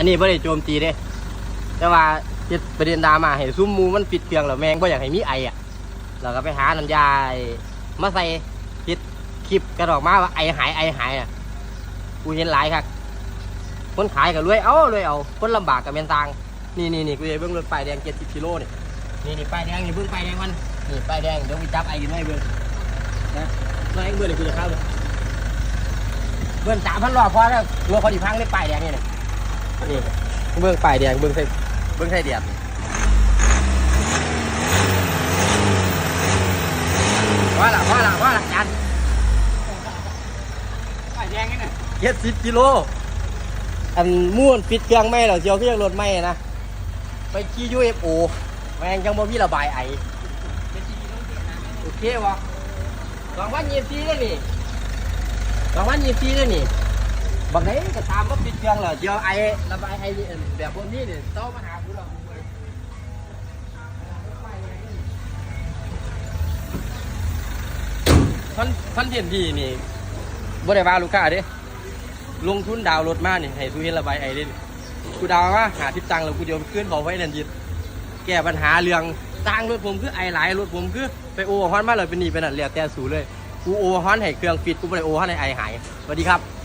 อันนี้ไม่ได้โจมตีเด้แต่ว่าเฮ็ดประเด็นดราม่าให้ซุ้มหมูมันปิดเครื่องแล้วแมงก็อยากให้มีไออะเราก็ไปหาน้ำยามาใส่ปิดคลิปกันออกมาว่าไอหายไอหายอะกูเห็นหลายครับคนขายก็รวยเอารวยเอาคนลำบากกับเมนตางนี่นี่นี่กูจะเบิ่งรถป้ายแดงเจ็ดสิบกิโลนี่นี่นี่ป้ายแดงนี่เบิ่งป้ายแดงมันนี่ป้ายแดงเดี๋ยวกูจับไออยู่ให้เบิ่งนะน้อเบิ่งเลยกูจะเข้าเลยเบิ่งสามพันรอบพอแล้วตัวคนอีพังได้ป้ายแดงนี่นี่ นี่เบิ่งป้ายแดงเบิ่งใส่เบิ่งใส่เดียดว่าละว่าละว่าละจันป้ายแดงนี่น่ะเจ็ดสิบกิโลอันม่วนปิดเครื่องไม่เหรอเจียวเครื่องรถไม่นะไปขี่ยูเอฟโอแม่งยังบ่มีระบายไอโอเควะสองพันยี่สิบสี่เลยนี่สองพันยี่สิบสี่เลยนี่ บางไหนก็ตามว่าปิดเครื่องเหรอเจียวไอระบายไอนี่แบบพวกนี้เนี่ยต้องมาหากูหรอกคอนคอนเทนดีนี่บ่ได้ว่าลูกค้าเด้ลงทุนดาวรถมานี่ให้ทุเห็นระบายไอเด่นกูดาวมาหาทิปตังค์แล้วกูเดียวขึ้นเขาไว้นันยิดแก้ปัญหาเรื่องตังรถผมคือไอหลายรถผมคือไปโอฮอนมาเลยเป็นหนีเป็นนั่นเรียแต่สูเลยกูโอฮอนให้เครื่องปิดกูไม่ได้โอฮอนให้ไอหายสวัสดีครับ